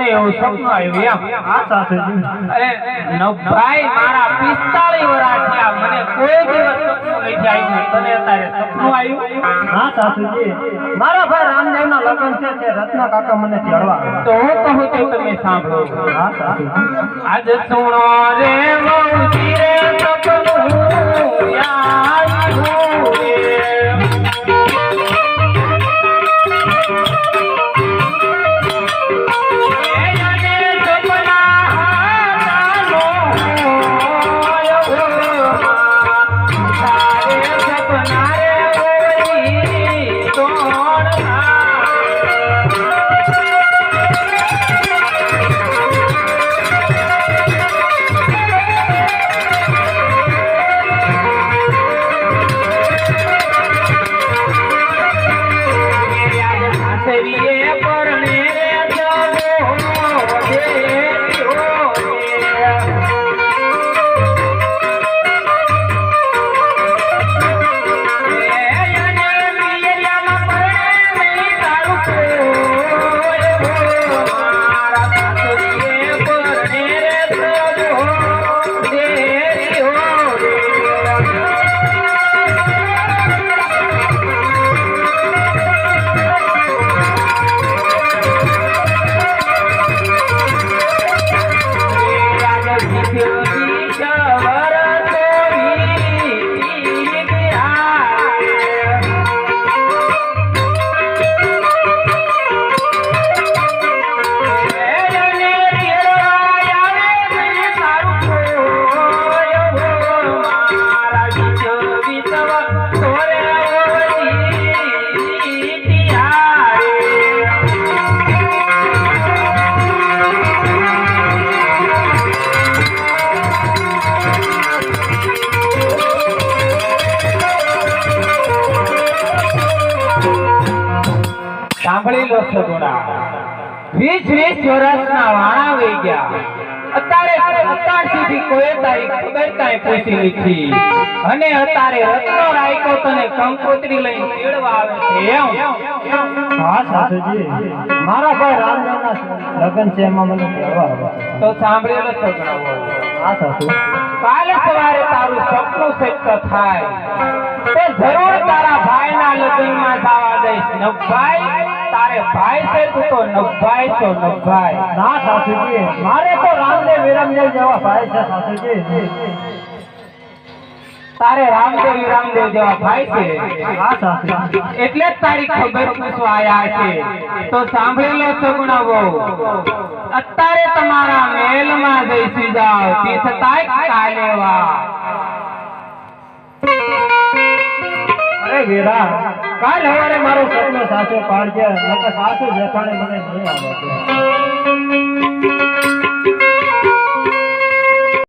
તને એવું સપનું આવ્યું એમ. આ સાથે અરે નભાઈ મારા પિસ્તાળીસ વર્ષ થયા મને કોઈ દિવસ સપનું નથી આવ્યું. તને અત્યારે સપનું આવ્યું? હા સાસુજી મારા ભાઈ રામદેવના લગ્ન છે તે રત્ના કાકા મને આવ્યા. તો હું કહું તે તમે સાંભળો. હા સાસુજી આજ સુણો રે મૌજી રે. સાંભળી લો સગુણા. વીસ વીસ વર્ષના વાણા વહી ગયા. અત્યારે અત્યાર સુધી કોઈ તારીખ ખબર કાંઈ પૂછી લીધી અને અત્યારે રત્નો રાયકો તને કંકોત્રી લઈને તેડવા આવે છે. એમ. હા સાસુજી. મારા ભાઈ રામદેવના લગ્ન છે એમાં મને તેડવા આવે તો સાંભળી લો સગુણા. હા સાસુ. કાલે સવારે તારું સપનું સત્ય થાય. તો જરૂર તારા ભાઈના લગ્નમાં જવા દઈશ. નભાઈ તારે ભાઈ છે તું તો નભાઈ છો નભાઈ ના સાસુજી. મારે તો રામદેવ વિરામદેવ જેવા ભાઈ છે સાસુજી. તારે રામદેવ વિરામદેવ જેવા ભાઈ છે? એટલે જ તારી ખબર પૂછવા આયા છે. તો સાંભળી લો સગુણા બહુ અત્યારે તમારા મહેલમાં જઈશું જાઓ. તે છતાંય કાલે વા અરે વીરા કાલ હવારે મારો સપનો સાચો પાડજે નકર સાચું જેઠાણે મને નહીં આવે.